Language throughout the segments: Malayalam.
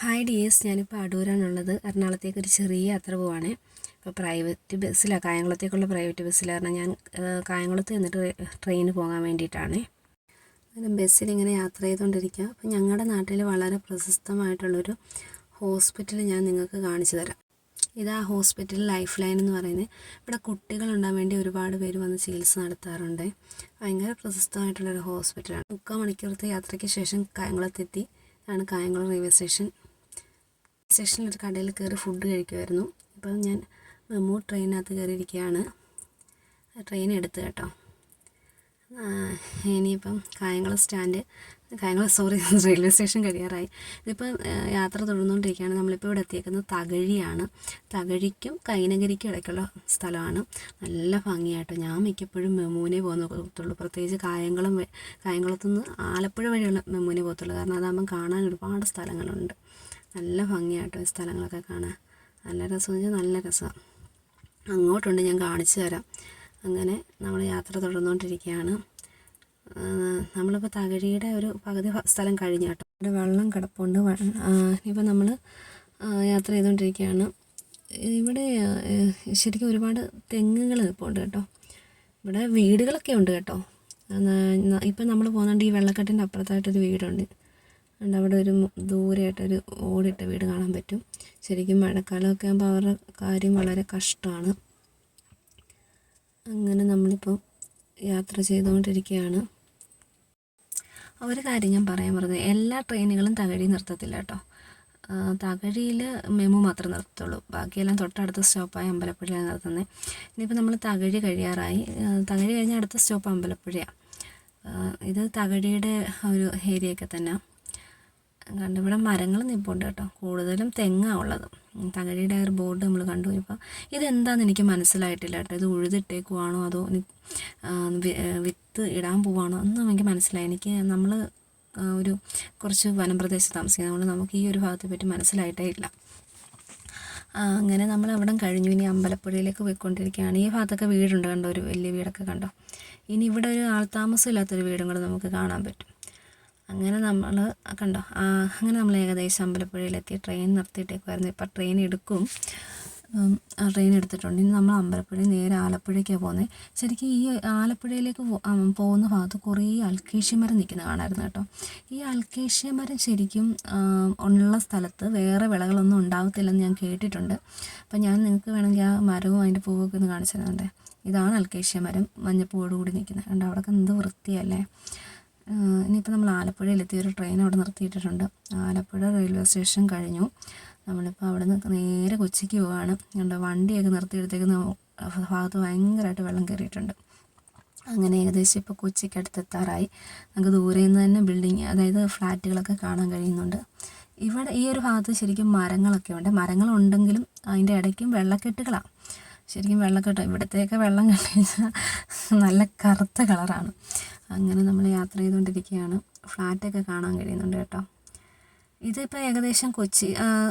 ഹായ് ഡി എസ് ഞാനിപ്പോൾ അടൂരാണുള്ളത്. എറണാകുളത്തേക്ക് ഒരു ചെറിയ യാത്ര പോവാണ്. ഇപ്പോൾ പ്രൈവറ്റ് ബസ്സിലാണ് കായംകുളത്തേക്കുള്ള പ്രൈവറ്റ് ബസ്സിലാണ് ഞാൻ കായംകുളത്ത് എന്നിട്ട് ട്രെയിന് പോകാൻ വേണ്ടിയിട്ടാണ്. അങ്ങനെ ബസ്സിൽ ഇങ്ങനെ യാത്ര ചെയ്തുകൊണ്ടിരിക്കുക അപ്പോൾ ഞങ്ങളുടെ നാട്ടിൽ വളരെ പ്രശസ്തമായിട്ടുള്ളൊരു ഹോസ്പിറ്റൽ ഞാൻ നിങ്ങൾക്ക് കാണിച്ചു തരാം. ഇത് ഹോസ്പിറ്റൽ ലൈഫ് ലൈൻ എന്ന് പറയുന്നത് ഇവിടെ കുട്ടികളുണ്ടാൻ വേണ്ടി ഒരുപാട് പേര് വന്ന് ചികിത്സ നടത്താറുണ്ട്. ഭയങ്കര പ്രശസ്തമായിട്ടുള്ളൊരു ഹോസ്പിറ്റലാണ് മുക്കാൽ മണിക്കൂറത്തെ യാത്രയ്ക്ക് ശേഷം കായംകുളത്തെത്തി. ആണ് കായംകുളം റെയിൽവേ സ്റ്റേഷൻ സ്റ്റേഷനിൽ ഒരു കടയിൽ കയറി ഫുഡ് കഴിക്കുമായിരുന്നു ഇപ്പം ഞാൻ മെമു ട്രെയിനകത്ത് കയറിയിരിക്കുകയാണ്. ട്രെയിൻ എടുത്ത് കേട്ടോ. ഇനിയിപ്പം Kayamkulam stand Kayamkulam sorry railway station കഴിയാറായി. ഇതിപ്പോൾ യാത്ര തുടർന്നുകൊണ്ടിരിക്കുകയാണ്. നമ്മളിപ്പോൾ ഇവിടെ എത്തിയേക്കുന്നത് തകഴിയാണ്. തകഴിക്കും കൈനഗരിക്കും ഇടയ്ക്കുള്ള സ്ഥലമാണ്. നല്ല ഭംഗിയാട്ടോ. ഞാൻ മിക്കപ്പോഴും മെമൂനെ പോകുന്നുള്ളൂ പ്രത്യേകിച്ച് കായംകുളം കായംകുളത്തുനിന്ന് ആലപ്പുഴ വഴിയുള്ള മെമൂനെ പോകത്തുള്ളൂ. കാരണം അതാകുമ്പം കാണാൻ ഒരുപാട് സ്ഥലങ്ങളുണ്ട്. നല്ല ഭംഗിയാട്ടോ സ്ഥലങ്ങളൊക്കെ കാണാൻ. നല്ല രസം വെച്ചാൽ നല്ല രസമാണ് അങ്ങോട്ടുണ്ട് ഞാൻ കാണിച്ചു തരാം. അങ്ങനെ നമ്മൾ യാത്ര തുടർന്നുകൊണ്ടിരിക്കുകയാണ്. നമ്മളിപ്പോൾ തകഴിയുടെ ഒരു പകുതി സ്ഥലം കഴിഞ്ഞു കേട്ടോ. ഇവിടെ വെള്ളം കിടപ്പുണ്ട്. ഇപ്പം നമ്മൾ യാത്ര ചെയ്തുകൊണ്ടിരിക്കുകയാണ്. ഇവിടെ ശരിക്കും ഒരുപാട് തെങ്ങുകൾ നിൽപ്പുണ്ട് കേട്ടോ. ഇവിടെ വീടുകളൊക്കെ ഉണ്ട് കേട്ടോ. ഇപ്പം നമ്മൾ പോകുന്നുണ്ട് ഈ വെള്ളക്കെട്ടിന്റെ അപ്പുറത്തായിട്ടൊരു വീടുണ്ട്. ഉണ്ട് അവിടെ ഒരു ദൂരെയായിട്ടൊരു ഓടിട്ട വീട് കാണാൻ പറ്റും. ശരിക്കും മഴക്കാലമൊക്കെ ആകുമ്പോൾ അവരുടെ കാര്യം വളരെ കഷ്ടമാണ്. അങ്ങനെ നമ്മളിപ്പോൾ യാത്ര ചെയ്തുകൊണ്ടിരിക്കുകയാണ്. ഒരു കാര്യം ഞാൻ പറയാൻ പറഞ്ഞത് എല്ലാ ട്രെയിനുകളും തകഴി നിർത്തത്തില്ല കേട്ടോ. തകഴിയിൽ മെമു മാത്രമേ നിർത്തുള്ളൂ. ബാക്കിയെല്ലാം തൊട്ടടുത്ത സ്റ്റോപ്പായ അമ്പലപ്പുഴയാണ് നിർത്തുന്നത് ഇനിയിപ്പോൾ നമ്മൾ തകഴി കഴിയാറായി. തകഴി കഴിഞ്ഞാൽ അടുത്ത സ്റ്റോപ്പ് അമ്പലപ്പുഴയാണ് ഇത് തകഴിയുടെ ഒരു ഏരിയയൊക്കെ തന്നെ. കണ്ടു. ഇവിടെ മരങ്ങൾ നിൽപ്പുണ്ട് കേട്ടോ. കൂടുതലും തെങ്ങാണ് ഉള്ളത്. തകഴിയുടെ ഒരു ബോർഡ് നമ്മൾ കണ്ടു. ഇപ്പോൾ ഇതെന്താണെന്ന് എനിക്ക് മനസ്സിലായിട്ടില്ല കേട്ടോ. ഇത് ഉഴുതിട്ടേക്കുവാണോ അതോ വിത്ത് ഇടാൻ പോവാണോ ഒന്നും എനിക്ക് മനസ്സിലായി എനിക്ക് നമ്മൾ ഒരു കുറച്ച് വനപ്രദേശത്ത് താമസിക്കുന്നത് അതുകൊണ്ട് നമുക്ക് ഈ ഒരു ഭാഗത്തെ പറ്റി മനസ്സിലായിട്ടേ ഇല്ല. അങ്ങനെ നമ്മൾ അവിടെ കഴിഞ്ഞു. ഇനി അമ്പലപ്പുഴയിലേക്ക് പോയിക്കൊണ്ടിരിക്കുകയാണ്. ഈ ഭാഗത്തൊക്കെ വീടുണ്ട് കണ്ടോ? ഒരു വലിയ വീടൊക്കെ കണ്ടോ? ഇനി ഇവിടെ ഒരു ആൾത്താമസം ഇല്ലാത്തൊരു വീടും കൂടെ നമുക്ക് കാണാൻ പറ്റും. അങ്ങനെ നമ്മൾ കണ്ടോ അങ്ങനെ നമ്മൾ ഏകദേശം അമ്പലപ്പുഴയിലെത്തി ട്രെയിൻ നിർത്തിയിട്ടേക്കുമായിരുന്നു ഇപ്പം ട്രെയിൻ എടുക്കും. ട്രെയിൻ എടുത്തിട്ടുണ്ട്. ഇനി നമ്മൾ അമ്പലപ്പുഴയിൽ നേരെ ആലപ്പുഴയ്ക്കാണ് പോകുന്നത് ശരിക്കും ഈ ആലപ്പുഴയിലേക്ക് പോകുന്ന ഭാഗത്ത് കുറേ അൽക്കേഷ്യ മരം നിൽക്കുന്ന കാണായിരുന്നു കേട്ടോ. ഈ അൽക്കേഷ്യ മരം ശരിക്കും ഉള്ള സ്ഥലത്ത് വേറെ വിളകളൊന്നും ഉണ്ടാകത്തില്ലെന്ന് ഞാൻ കേട്ടിട്ടുണ്ട്. അപ്പം ഞാൻ നിങ്ങൾക്ക് വേണമെങ്കിൽ ആ മരവും അതിന്റെ പൂവൊക്കെ ഒന്ന് കാണിച്ചു തരുന്നുണ്ട് ഇതാണ് അൽക്കേഷ്യ മരം. മഞ്ഞപ്പൂവോട് നിൽക്കുന്നത് കണ്ടോ അവിടെയൊക്കെ എന്ത് വൃത്തിയല്ലേ. ഇനിയിപ്പോൾ നമ്മൾ ആലപ്പുഴയിലെത്തി. ഒരു ട്രെയിൻ അവിടെ നിർത്തിയിട്ടിട്ടുണ്ട്. ആലപ്പുഴ റെയിൽവേ സ്റ്റേഷൻ കഴിഞ്ഞു. നമ്മളിപ്പോൾ അവിടെ നിന്ന് നേരെ കൊച്ചിക്ക് പോവാണ്. കണ്ടോ വണ്ടിയൊക്കെ നിർത്തിയെടുത്തേക്കുന്ന ഭാഗത്ത് ഭയങ്കരമായിട്ട് വെള്ളം കയറിയിട്ടുണ്ട്. അങ്ങനെ ഏകദേശം ഇപ്പോൾ കൊച്ചിക്ക് അടുത്തെത്താറായി. നമുക്ക് ദൂരെ നിന്ന് തന്നെ ബിൽഡിങ് അതായത് ഫ്ലാറ്റുകളൊക്കെ കാണാൻ കഴിയുന്നുണ്ട്. ഇവിടെ ഈ ഒരു ഭാഗത്ത് ശരിക്കും മരങ്ങളൊക്കെ ഉണ്ട്. മരങ്ങളുണ്ടെങ്കിലും അതിന്റെ ഇടയ്ക്കും വെള്ളക്കെട്ടുകളാണ് ശരിക്കും വെള്ളക്കെട്ട് ഇവിടത്തെയൊക്കെ വെള്ളം കണ്ടു കഴിഞ്ഞാൽ നല്ല കറുത്ത കളറാണ് അങ്ങനെ നമ്മൾ യാത്ര ചെയ്തുകൊണ്ടിരിക്കുകയാണ്. ഫ്ലാറ്റൊക്കെ കാണാൻ കഴിയുന്നുണ്ട് കേട്ടോ. ഇതിപ്പോൾ ഏകദേശം Kochi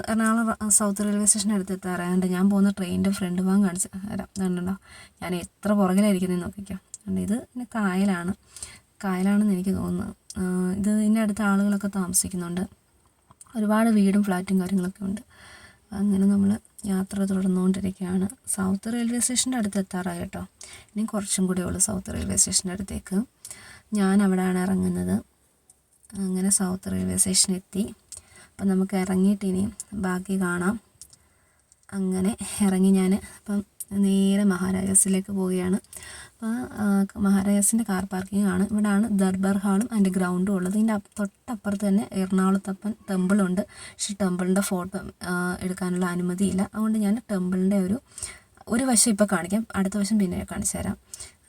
Ernakulam south railway station അടുത്തെത്താറായുണ്ട് ഞാൻ പോകുന്ന ട്രെയിനിന്റെ ഫ്രണ്ട് ഭാഗം കാണിച്ച് തരാം. കണ്ടോ ഞാൻ എത്ര പുറകിലായിരിക്കുന്നത് നോക്കിക്കോ. കണ്ടോ? ഇത് പിന്നെ കായലാണ്. കായലാണെന്ന് എനിക്ക് തോന്നുന്നത് ഇത് ഇതിന്റെ അടുത്ത് ആളുകളൊക്കെ താമസിക്കുന്നുണ്ട്. ഒരുപാട് വീടും ഫ്ലാറ്റും കാര്യങ്ങളൊക്കെ ഉണ്ട്. അങ്ങനെ നമ്മൾ യാത്ര തുടർന്നുകൊണ്ടിരിക്കുകയാണ്. സൗത്ത് റെയിൽവേ സ്റ്റേഷന്റെ അടുത്ത് എത്താറായി കേട്ടോ. ഇനി കുറച്ചും കൂടെ ഉള്ളൂ സൗത്ത് റെയിൽവേ സ്റ്റേഷന്റെ അടുത്തേക്ക്. ഞാൻ അവിടെയാണ് ഇറങ്ങുന്നത്. അങ്ങനെ സൗത്ത് റെയിൽവേ സ്റ്റേഷനിൽ എത്തി. അപ്പം നമുക്ക് ഇറങ്ങിയിട്ട് ഇനി ബാക്കി കാണാം. അങ്ങനെ ഇറങ്ങി ഞാൻ അപ്പം നേരെ മഹാരാജാസിലേക്ക് പോവുകയാണ്. അപ്പോൾ മഹാരാജാസിന്റെ കാർ പാർക്കിംഗ് ആണ്. ഇവിടെയാണ് ദർബാർ ഹാളും അതിന്റെ ഗ്രൗണ്ടും ഉള്ളത്. ഇതിന്റെ തൊട്ടപ്പുറത്ത് തന്നെ എറണാകുളത്തപ്പൻ ടെമ്പിളുണ്ട് പക്ഷേ ടെമ്പിളിന്റെ ഫോട്ടോ എടുക്കാനുള്ള അനുമതിയില്ല. അതുകൊണ്ട് ഞാൻ ടെമ്പിളിന്റെ ഒരു ഒരു വശം ഇപ്പോൾ കാണിക്കാം. അടുത്ത വശം പിന്നെ കാണിച്ചു തരാം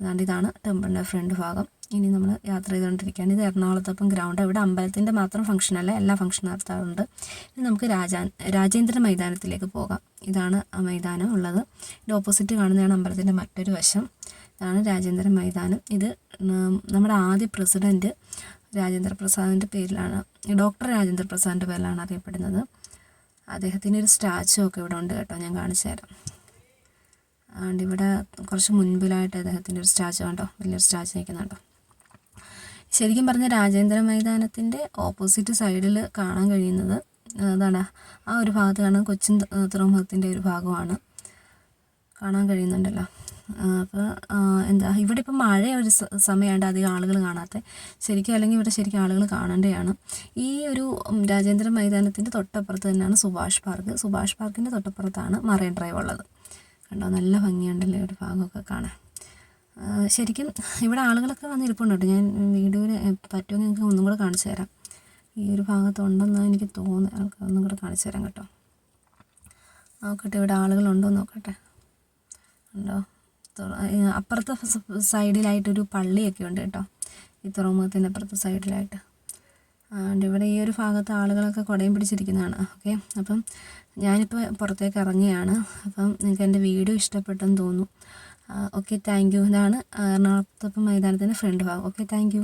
അതുകൊണ്ട് ഇതാണ് ടെമ്പിളിന്റെ ഫ്രണ്ട് ഭാഗം. ഇനി നമ്മൾ യാത്ര ചെയ്തുകൊണ്ടിരിക്കുകയാണ്. ഇത് എറണാകുളത്തപ്പം ഗ്രൗണ്ട് ഇവിടെ അമ്പലത്തിന്റെ മാത്രം ഫംഗ്ഷൻ അല്ല എല്ലാ ഫംഗ്ഷൻ നടത്താറുണ്ട്. ഇനി നമുക്ക് രാജാ രാജേന്ദ്ര മൈതാനത്തിലേക്ക് പോകാം. ഇതാണ് ആ മൈതാനം ഉള്ളത്. ഇതിന്റെ ഓപ്പോസിറ്റ് കാണുന്നതാണ് അമ്പലത്തിന്റെ മറ്റൊരു വശം. ഇതാണ് രാജേന്ദ്ര മൈതാനം. ഇത് നമ്മുടെ ആദ്യ പ്രസിഡന്റ് രാജേന്ദ്ര പ്രസാദിന്റെ പേരിലാണ് ഡോക്ടർ രാജേന്ദ്ര പ്രസാദിന്റെ പേരിലാണ് അറിയപ്പെടുന്നത്. അദ്ദേഹത്തിന്റെ ഒരു സ്റ്റാച്ചു ഒക്കെ ഇവിടെ ഉണ്ട് കേട്ടോ. ഞാൻ കാണിച്ചു തരാം. അതുകൊണ്ട് ഇവിടെ കുറച്ച് മുൻപിലായിട്ട് അദ്ദേഹത്തിന്റെ ഒരു സ്റ്റാച്ചു കണ്ടോ? വലിയൊരു സ്റ്റാച്ചു നിൽക്കുന്നുണ്ടോ? ശരിക്കും പറഞ്ഞ രാജേന്ദ്ര മൈതാനത്തിന്റെ ഓപ്പോസിറ്റ് സൈഡിൽ കാണാൻ കഴിയുന്നത് അതാണ്. ആ ഒരു ഭാഗത്ത് കാണുന്നത് കൊച്ചിൻ തുറമുഖത്തിന്റെ ഒരു ഭാഗമാണ്. കാണാൻ കഴിയുന്നുണ്ടല്ലോ. അപ്പോൾ എന്താ ഇവിടെ ഇപ്പം മഴ ഒരു സമയമുണ്ട് അധികം ആളുകൾ കാണാത്ത. ശരിക്കും അല്ലെങ്കിൽ ഇവിടെ ശരിക്കും ആളുകൾ കാണേണ്ടതാണ് ഈ ഒരു രാജേന്ദ്ര മൈതാനത്തിന്റെ തൊട്ടപ്പുറത്ത് തന്നെയാണ് സുഭാഷ് പാർക്ക്. സുഭാഷ് പാർക്കിന്റെ തൊട്ടപ്പുറത്താണ് മറൈൻ ഡ്രൈവ് ഉള്ളത്. കണ്ടോ നല്ല ഭംഗിയുണ്ടല്ലേ ഒരു ഭാഗമൊക്കെ കാണാൻ. ശരിക്കും ഇവിടെ ആളുകളൊക്കെ വന്ന് ഇരിപ്പുണ്ട് കേട്ടോ. ഞാൻ വീഡിയോയിൽ പറ്റുമെങ്കിൽ നിങ്ങൾക്ക് ഒന്നും കൂടെ കാണിച്ചു തരാം. ഈ ഒരു ഭാഗത്തുണ്ടെന്ന് എനിക്ക് തോന്നുന്നത്. ആൾക്ക് ഒന്നും കൂടെ കാണിച്ചു തരാം കേട്ടോ. നോക്കട്ടെ ഇവിടെ ആളുകളുണ്ടോ നോക്കട്ടെ. ഉണ്ടോ? അപ്പുറത്തെ സൈഡിലായിട്ടൊരു പള്ളിയൊക്കെ ഉണ്ട് കേട്ടോ. ഈ തുറമുഖത്തിന്റെ അപ്പുറത്തെ സൈഡിലായിട്ട്. ആണ്ട് ഇവിടെ ഈ ഒരു ഭാഗത്ത് ആളുകളൊക്കെ കുടയും പിടിച്ചിരിക്കുന്നതാണ്. ഓക്കെ. അപ്പം ഞാനിപ്പോൾ പുറത്തേക്ക് ഇറങ്ങിയാണ് അപ്പം നിങ്ങൾക്ക് എന്റെ വീഡിയോ ഇഷ്ടപ്പെട്ടെന്ന് തോന്നുന്നു. Okay thank you. ഇതാണ് എറണാകുളത്തപ്പം മൈതാനത്തിന്റെ ഫ്രണ്ട് ഭാഗം. Okay thank you.